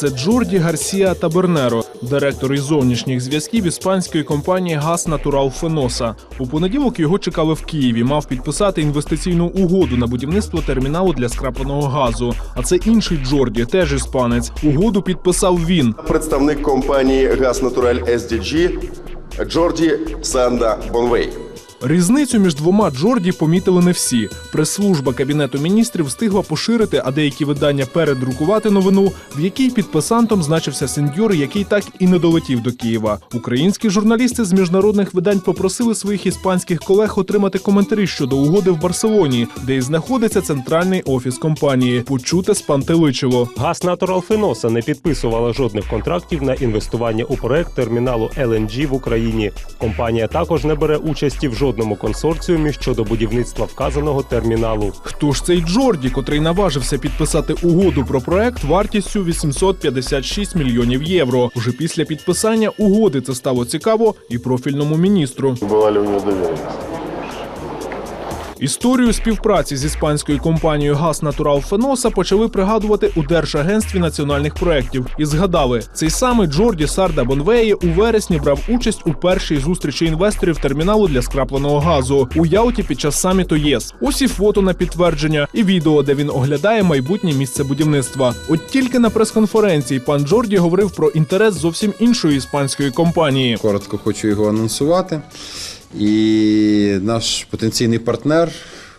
Це Джорді Гарсія Табернеро, директор із зовнішніх зв'язків іспанської компанії Газ Натурал Феноса. У понеділок його чекали в Києві. Мав підписати інвестиційну угоду на будівництво терміналу для скрапленого газу. А це інший Джорді, теж іспанець. Угоду підписав він. Представник компанії Газ Натураль SDG Джорді Санда Бонвей. Різницю між двома Джорді помітили не всі. Прес-служба кабінету міністрів встигла поширити, а деякі видання передрукувати новину, в якій підписантом значився сеньор, який так і не долетів до Києва. Українські журналісти з міжнародних видань попросили своїх іспанських колег отримати коментарі щодо угоди в Барселоні, де і знаходиться центральний офіс компанії. Почуте спантеличило. Газ Natural Феноса не підписувала жодних контрактів на інвестування у проект терміналу LNG в Україні. Компанія також не бере участі в жодному консорціумі щодо будівництва вказаного терміналу. Хто ж цей Джорді, котрий наважився підписати угоду про проект вартістю 856 мільйонів євро? Уже після підписання угоди це стало цікаво і профільному міністру. Була ли у нього довіреність? Історію співпраці з іспанською компанією Газ Натурал Феноса почали пригадувати у Держагентстві національних проєктів і згадали, цей самий Джорді Сарда Бонвеї у вересні брав участь у першій зустрічі інвесторів терміналу для скрапленого газу у Ялті під час саміту ЄС. Ось і фото на підтвердження, і відео, де він оглядає майбутнє місце будівництва. От тільки на прес-конференції пан Джорді говорив про інтерес зовсім іншої іспанської компанії. Коротко хочу його анонсувати. І наш потенційний партнер,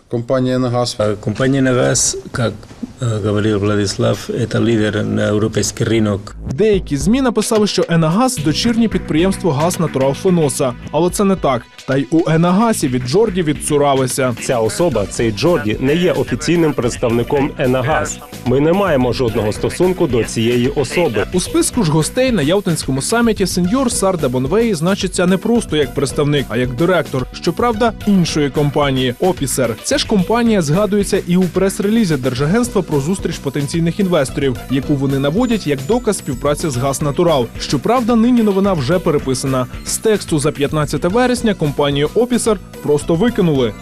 компанія «Нагаз», Компанія Компания «Нагаз», как э, говорил Владислав, это лидер на европейский рынок Деякі змі написали, що Енагаз дочірнє підприємство Газ Натурал Феноса. Але це не так. Та й у Енагасі від Джорді відцуравися. Ця особа, цей Джорді, не є офіційним представником Енагаз. Ми не маємо жодного стосунку до цієї особи. У списку ж гостей на Ялтинському саміті сеньор Сарда Бонвеї значиться не просто як представник, а як директор, щоправда, іншої компанії Опісер. Ця ж компанія згадується і у прес-релізі Держагентства про зустріч потенційних інвесторів, яку вони наводять як доказ співпраці з Газ Натурал. Щоправда, нині новина вже переписана. З тексту за 15 вересня компанію Опісер просто викинули.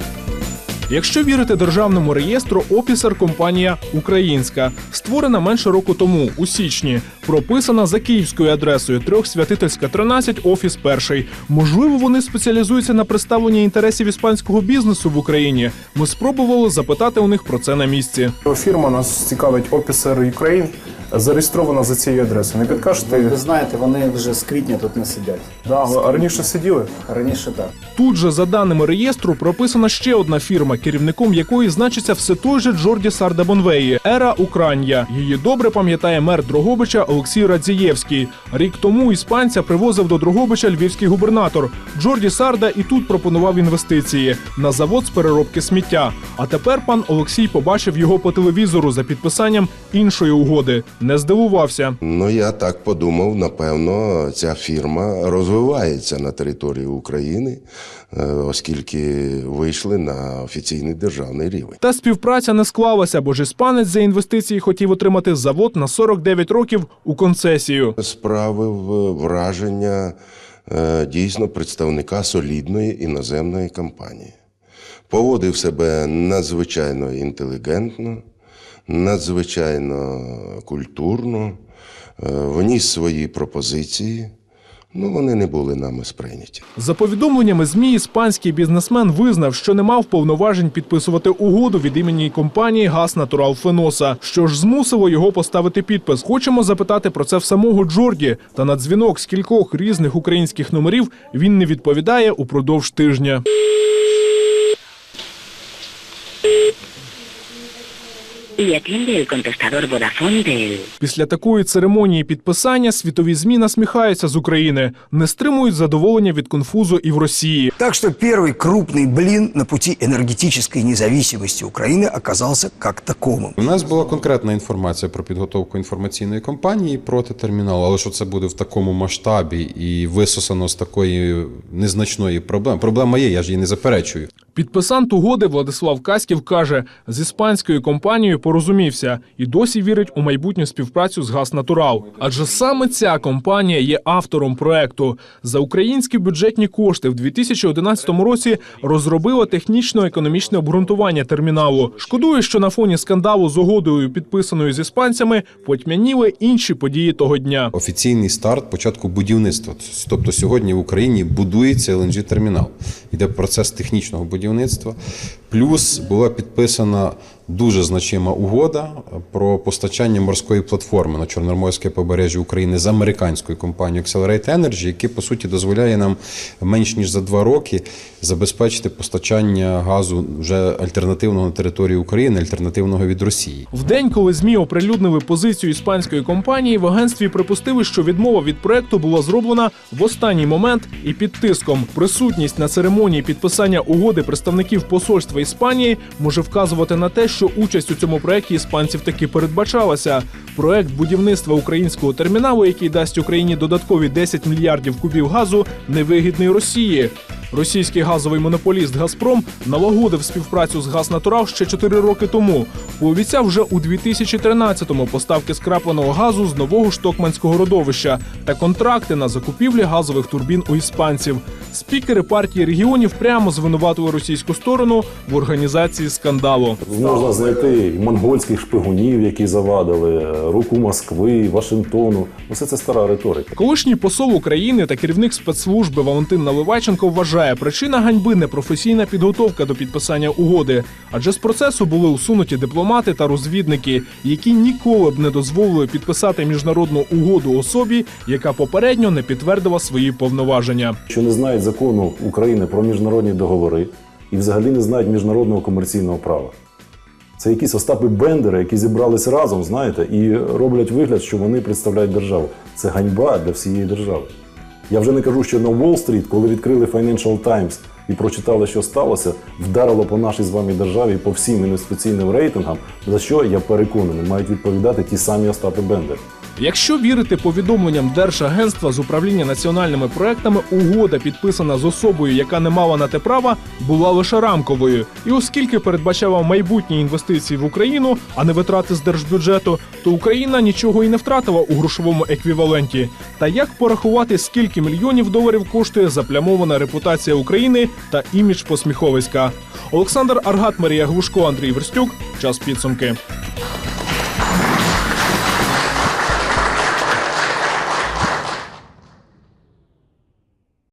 Якщо вірити державному реєстру, опісер компанія українська, створена менше року тому, у січні, прописана за київською адресою Трьохсвятительська 13, офіс перший. Можливо, вони спеціалізуються на представленні інтересів іспанського бізнесу в Україні. Ми спробували запитати у них про це на місці. Фірма нас цікавить Officer Ukraine, зареєстрована за цією адресою. Не підкажете? Ви знаєте, вони вже з квітня тут не сидять. Да, а раніше сиділи? Раніше так. Тут же, за даними реєстру, прописана ще одна фірма, керівником якої значиться все той же Джорді Сарда Бонвеї Ера Укранія. Її добре пам'ятає мер Дрогобича Олексій Радзієвський. Рік тому іспанця привозив до Дрогобича львівський губернатор. Джорді Сарда і тут пропонував інвестиції на завод з переробки сміття. А тепер пан Олексій побачив його по телевізору за підписанням іншої угоди. Не здивувався. Ну я так подумав, напевно, ця фірма розвивається на території України, е, оскільки вийшли на офіційний державний рівень. Та співпраця не склалася, бо ж іспанець за інвестиції хотів отримати завод на 49 років у концесію. Справив е, враження е, дійсно представника солідної іноземної компанії. Поводив себе надзвичайно інтелігентно, надзвичайно культурно, е, вніс свої пропозиції. Ну, вони не були нами сприйняті. За повідомленнями ЗМІ, іспанський бізнесмен визнав, що не мав повноважень підписувати угоду від імені компанії Газ Натурал Феноса, що ж змусило його поставити підпис. Хочемо запитати про це в самого Джорді. Та на дзвінок з кількох різних українських номерів він не відповідає упродовж тижня. Le atiende el contestador Vodafone del... Після такої церемонії підписання світові ЗМІ насміхаються з України, не стримують задоволення від конфузу і в Росії. Так что первый крупный блин на пути энергетической независимости Украины оказался как таковым. У нас була конкретна інформація про підготовку інформаційної кампанії проти терміналу, але що це буде в такому масштабі і висосано з такої незначної проблеми. Проблема є, я ж її не заперечую. Підписант угоди Владислав Каськів каже, з іспанською компанією порозумівся і досі вірить у майбутню співпрацю з Газ Натурал. Адже саме ця компанія є автором проекту. За українські бюджетні кошти в 2011 році розробила технічно-економічне обґрунтування терміналу. Шкодує, що на фоні скандалу з угодою, підписаною з іспанцями, потьмяніли інші події того дня. Офіційний старт початку будівництва. Тобто сьогодні в Україні будується LNG термінал. Йде процес технічного будівництва. Плюс була підписана дуже значима угода про постачання морської платформи на Чорноморське побережжя України з американською компанією Accelerate Energy, яке по суті дозволяє нам менш ніж за два роки забезпечити постачання газу вже альтернативного на території України, альтернативного від Росії. В день, коли змі оприлюднили позицію іспанської компанії, в агентстві припустили, що відмова від проекту була зроблена в останній момент і під тиском. Присутність на церемонії підписання угоди представників посольства Іспанії може вказувати на те, що участь у цьому проекті іспанців таки передбачалася. Проект будівництва українського терміналу, який дасть Україні додаткові 10 мільярдів кубів газу, невигідний Росії. Російський газовий монополіст Газпром налагодив співпрацю з Газнатурал ще 4 роки тому. Пообіцяв вже у 2013-му поставки скрапленого газу з нового штокманського родовища та контракти на закупівлі газових турбін у іспанців. Спікери партії регіонів прямо звинуватили російську сторону в організації скандалу. Можна знайти монгольських шпигунів, які завадили, е, руку Москви, Вашингтону. Усе це стара риторика. Колишній посол України та керівник спецслужби Валентин Наливайченко вважає, причина ганьби непрофесійна підготовка до підписання угоди, адже з процесу були усунуті дипломати та розвідники, які ніколи б не дозволили підписати міжнародну угоду особі, яка попередньо не підтвердила свої повноваження. Що не знають закону України про міжнародні договори і взагалі не знають міжнародного комерційного права. Це якісь Остапи Бендери, які зібрались разом, знаєте, і роблять вигляд, що вони представляють державу. Це ганьба для всієї держави. Я вже не кажу, що на Уолл-стріт, коли відкрили Financial Times і прочитали, що сталося, вдарило по нашій з вами державі по всім інвестиційним рейтингам, за що я переконаний, мають відповідати ті самі Остапи Бендери. Якщо вірити повідомленням Держагентства з управління національними проектами, угода, підписана з особою, яка не мала на те права, була лише рамковою. І оскільки передбачала майбутні інвестиції в Україну, а не витрати з держбюджету, то Україна нічого і не втратила у грошовому еквіваленті. Та як порахувати, скільки мільйонів доларів коштує заплямована репутація України та імідж посміховиська? Олександр Аргат, Марія Глушко, Андрій Верстюк. Час підсумки.